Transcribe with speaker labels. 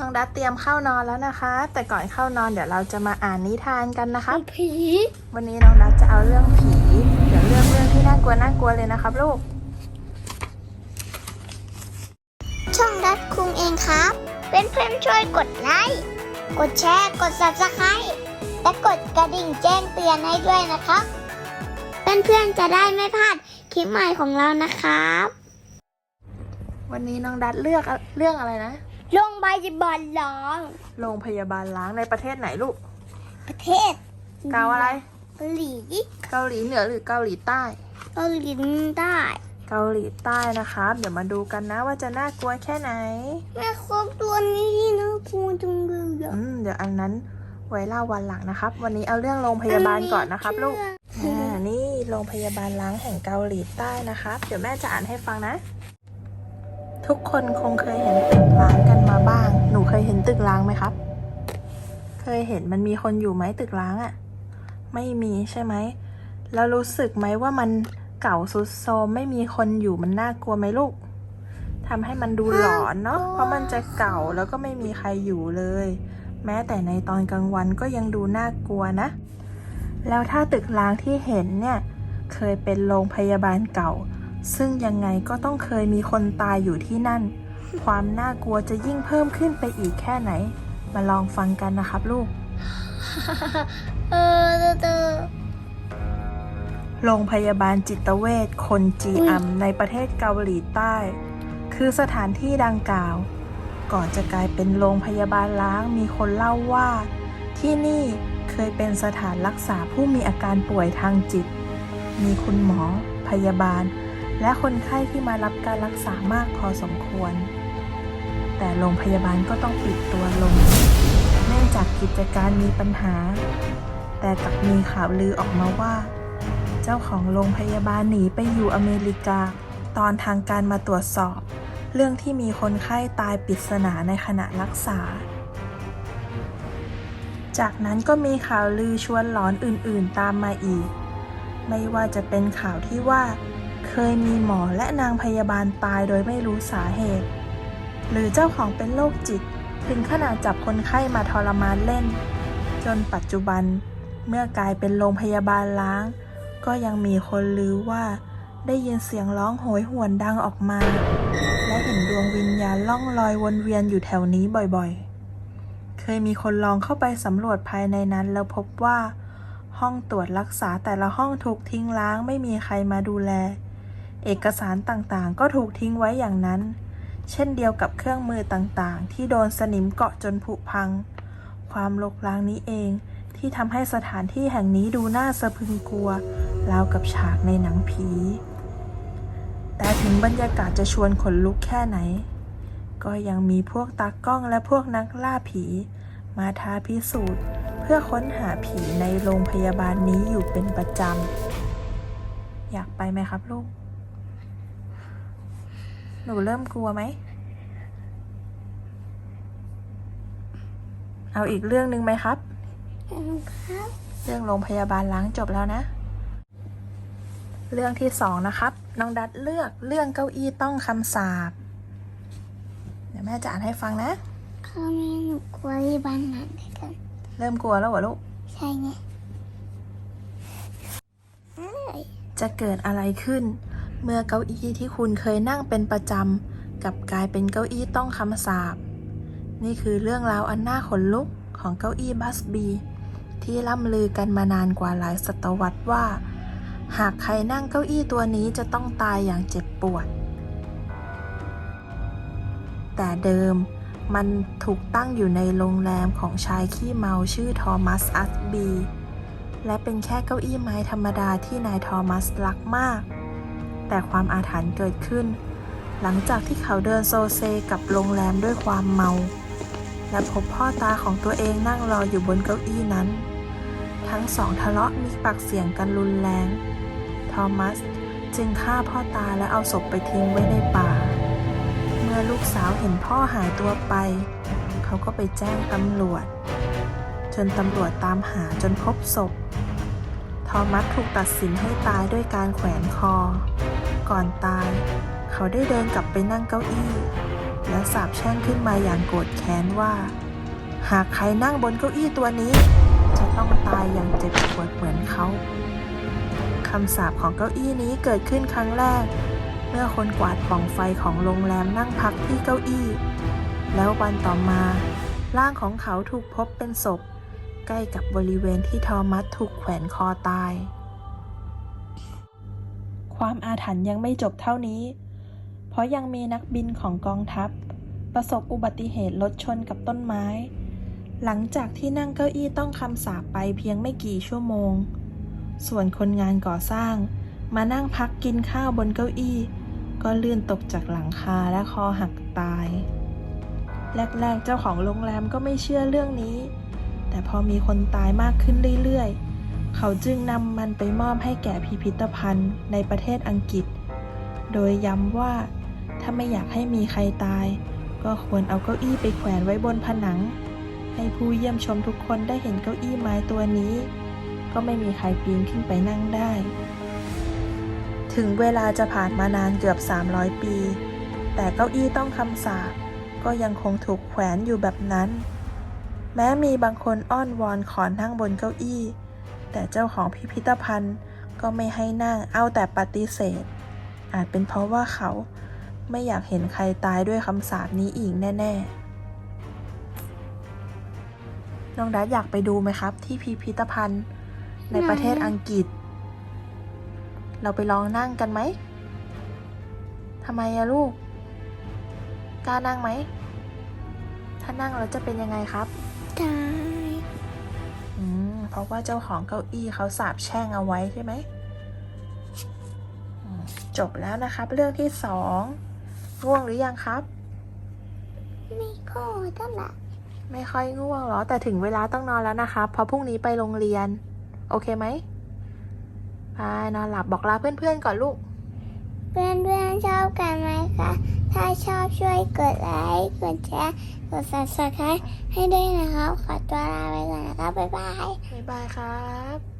Speaker 1: น้องดัดเตรียมเข้านอนแล้วนะคะ แต่ก่อนเข้านอนเดี๋ยวเราจะมาอ่านนิทานกันนะคะ
Speaker 2: ผี
Speaker 1: วันนี้น้องดัดจะเอาเรื่องผี เดี๋ยวเรื่องเรื่องที่น่ากลัวน่ากลัวเลยนะครับลูก
Speaker 2: ช่องดัดคุงเองครับเป็นเพื่อนๆช่วยกดไลค์กดแชร์กด subscribe และกดกระดิ่งแจ้งเตือนให้ด้วยนะครับ เพื่อนๆจะได้ไม่พลาดคลิปใหม่ของเรานะครับ
Speaker 1: วันนี้น้องดัดเลือกเรื่องอะไรนะ
Speaker 2: โรงพยาบาลร้อง
Speaker 1: โรงพยาบาลล้างในประเทศไหนลูก
Speaker 2: ประเทศ
Speaker 1: เกาอะไร
Speaker 2: เกาหลี
Speaker 1: เกาหลีเหนือหรือเกาหลีใต้
Speaker 2: เกาหลีใต้
Speaker 1: เกาหลีใต้นะครับ เดี๋ยวมาดูกันนะว่าจะน่ากลัวแค่ไหน
Speaker 2: แม่ครบตัวนี้น่ากลัวจังเลยอะ
Speaker 1: อืมเดี๋ยวอันนั้นไว้เล่าวันหลังนะครับ วันนี้เอาเรื่องโรงพยาบาลก่อนนะครับ ลูกอ่านี่โรงพยาบาลล้างแห่งเกาหลีใต้นะครับ เดี๋ยวแม่จะอ่านให้ฟังนะ ทุกคนคงเคยเห็นตึกล้างกันมาบ้าง หนูเคยเห็นตึกล้างไหมครับ เคยเห็นมันมีคนอยู่ไหมตึกล้างอะ่ะ ไม่มีใช่ไหม แล้วรู้สึกไหมว่ามันเก่าสุดโทมไม่มีคนอยู่มันน่ากลัวไหมลูกทำให้มันดูหลอนเนาะ เพราะมันจะเก่าแล้วก็ไม่มีใครอยู่เลย แม้แต่ในตอนกลางวันก็ยังดูน่ากลัวนะ แล้วถ้าตึกร้างที่เห็นเนี่ย เคยเป็นโรงพยาบาลเก่า ซึ่งยังไงก็ต้องเคยมีคนตายอยู่ที่นั่น ความน่ากลัวจะยิ่งเพิ่มขึ้นไปอีกแค่ไหน มาลองฟังกันนะครับลูก
Speaker 2: เออเออเออ
Speaker 1: โรงพยาบาลจิตเวชคนจีอัมในประเทศเกาหลีใต้ คือสถานที่ดังกล่าว ก่อนจะกลายเป็นโรงพยาบาลล้างมีคนเล่าว่า ที่นี่เคยเป็นสถานรักษาผู้มีอาการป่วยทางจิต มีคุณหมอ พยาบาล และคนไข้ที่มารับการรักษามากพอสมควร แต่โรงพยาบาลก็ต้องปิดตัวลง เนื่องจากกิจการมีปัญหา แต่กลับมีข่าวลือออกมาว่า เจ้าของโรงพยาบาลหนีไปอยู่อเมริกา ตอนทางการมาตรวจสอบ เรื่องที่มีคนไข้ตายปริศนาในขณะรักษา จากนั้นก็มีข่าวลือชวนหลอนอื่นๆตามมาอีก ไม่ว่าจะเป็นข่าวที่ว่า เคยมีหมอและนางพยาบาลตายโดยไม่รู้สาเหตุ หรือเจ้าของเป็นโรคจิต ถึงขนาดจับคนไข้มาทรมานเล่น จนปัจจุบันเมื่อกลายเป็นโรงพยาบาลล้าง ก็ยังมีคนลือว่า ได้ยินเสียงร้องโหยหวนดังออกมา และเห็นดวงวิญญาณล่องลอยวนเวียนอยู่แถวนี้บ่อยๆ เคยมีคนลองเข้าไปสำรวจภายในนั้นแล้วพบว่า ห้องตรวจรักษาแต่ละห้องถูกทิ้งล้างไม่มีใครมาดูแล เอกสารต่างๆ ก็ถูกทิ้งไว้อย่างนั้น เช่นเดียวกับเครื่องมือต่างๆ ที่โดนสนิมเกาะจนผุพัง ความลกล้างนี้เองที่ทำให้สถานที่แห่งนี้ดูน่าสะพึงกลัวราวกับฉากในหนังผี แต่ถึงบรรยากาศจะชวนขนลุกแค่ไหน ก็ยังมีพวกตากล้องและพวกนักล่าผี มาท้าพิสูจน์ เพื่อค้นหาผีในโรงพยาบาลนี้อยู่เป็นประจำ อยากไปไหมครับลูก หนูเริ่มกลัวไหม เอาอีกเรื่องหนึ่งไหมครับ
Speaker 2: ครับ
Speaker 1: เรื่องโรงพยาบาลล้างจบแล้วนะ เรื่องที่สองนะครับ น้องดัดเลือกเรื่องเก้าอี้ต้องคำสาปเดี๋ยวแม่จะอ่านให้ฟังนะ
Speaker 2: เขามีหนูกลัวที่บ้านหนังด้วยกัน
Speaker 1: เริ่มกลัวแล้วเหรอลูก
Speaker 2: ใช่ไงเอ้ย
Speaker 1: จะเกิดอะไรขึ้น เมื่อเก้าอี้ที่คุณเคยนั่งเป็นประจำกลับกลายเป็นเก้าอี้ต้องคำสาป นี่คือเรื่องราวอันน่าขนลุกของเก้าอี้บัสบี ที่ล่ำลือกันมานานกว่าหลายศตวรรษว่า หากใครนั่งเก้าอี้ตัวนี้จะต้องตายอย่างเจ็บปวด แต่เดิมมันถูกตั้งอยู่ในโรงแรมของชายขี้เมาชื่อทอมัสอัสบี และเป็นแค่เก้าอี้ไม้ธรรมดาที่นายทอมัสรักมาก แต่ความอาถรรพ์เกิดขึ้น หลังจากที่เขาเดินโซเซกับโรงแรมด้วยความเมา และพบพ่อตาของตัวเองนั่งรออยู่บนเก้าอี้นั้น ทั้งสองทะเลาะมีปากเสียงกันรุนแรง ทอมัสจึงฆ่าพ่อตาและเอาศพไปทิ้งไว้ในป่า เมื่อลูกสาวเห็นพ่อหายตัวไป เขาก็ไปแจ้งตำรวจ จนตำรวจตามหาจนพบศพ ทอมัสถูกตัดสินให้ตายด้วยการแขวนคอ ก่อนตาย เขาได้เดินกลับไปนั่งเก้าอี้ และสาบแช่งขึ้นมาอย่างโกรธแค้นว่า หากใครนั่งบนเก้าอี้ตัวนี้ จะต้องตายอย่างเจ็บปวดเหมือนเขาคำสาปของเก้าอี้นี้เกิดขึ้นครั้งแรก เมื่อคนกวาดป่องไฟของโรงแรมนั่งพักที่เก้าอี้ แล้ววันต่อมา ร่างของเขาถูกพบเป็นศพ ใกล้กับบริเวณที่ทอมัสถูกแขวนคอตาย ความอาถรรพ์ยังไม่จบเท่านี้ เพราะยังมีนักบินของกองทัพ ประสบอุบัติเหตุรถชนกับต้นไม้ หลังจากที่นั่งเก้าอี้ต้องคำสาปไปเพียงไม่กี่ชั่วโมง ส่วนคนงานก่อสร้าง มานั่งพักกินข้าวบนเก้าอี้ ก็ลื่นตกจากหลังคาและคอหักตาย แรกๆเจ้าของโรงแรมก็ไม่เชื่อเรื่องนี้ แต่พอมีคนตายมากขึ้นเรื่อยๆ เขาจึงนำมันไปมอบให้แก่พิพิธภัณฑ์ในประเทศอังกฤษ โดยย้ำว่า ถ้าไม่อยากให้มีใครตาย ก็ควรเอาเก้าอี้ไปแขวนไว้บนผนัง ให้ผู้เยี่ยมชมทุกคนได้เห็นเก้าอี้ไม้ตัวนี้ ก็ไม่มีใครปีนขึ้นไปนั่งได้ ถึงเวลาจะผ่านมานานเกือบ 300 ปี แต่เก้าอี้ต้องคำสาปก็ยังคงถูกแขวนอยู่แบบนั้น แม้มีบางคนอ้อนวอนขอนั่งบนเก้าอี้ แต่เจ้าของพิพิธภัณฑ์ก็ไม่ให้นั่งเอาแต่ปฏิเสธ อาจเป็นเพราะว่าเขาไม่อยากเห็นใครตายด้วยคำสาปนี้อีกแน่ๆ น้องดัดอยากไปดูไหมครับ ที่พิพิธภัณฑ์ในประเทศอังกฤษ เราไปลองนั่งกันไหมทำไมอะลูก กล้านั่งไหม ถ้านั่งแล้วจะเป็นยังไงครับ
Speaker 2: ตาย
Speaker 1: อืมเพราะว่าเจ้าของเก้าอี้เขาสาบแช่งเอาไว้ใช่ไหมอืมจบแล้วนะครับ เรื่องที่สองง่วงหรือยังครับ
Speaker 2: ไม่ก็เท่าไหร่
Speaker 1: ไม่ค่อยง่วงหรอ แต่ถึงเวลาต้องนอนแล้วนะครับเพราะพรุ่งนี้ไปโรงเรียน โอเคไหมไปนอนหลับบอกลาเพื่อนๆก่อนลูก
Speaker 2: เพื่อนเพื่อนๆชอบกันไหมคะ ถ้าชอบช่วยกดไลค์กดแชร์กด subscribe ให้ด้วยนะครับ ขอตัวลาไปก่อนนะครับ บ๊ายบาย
Speaker 1: บ๊ายบายครับ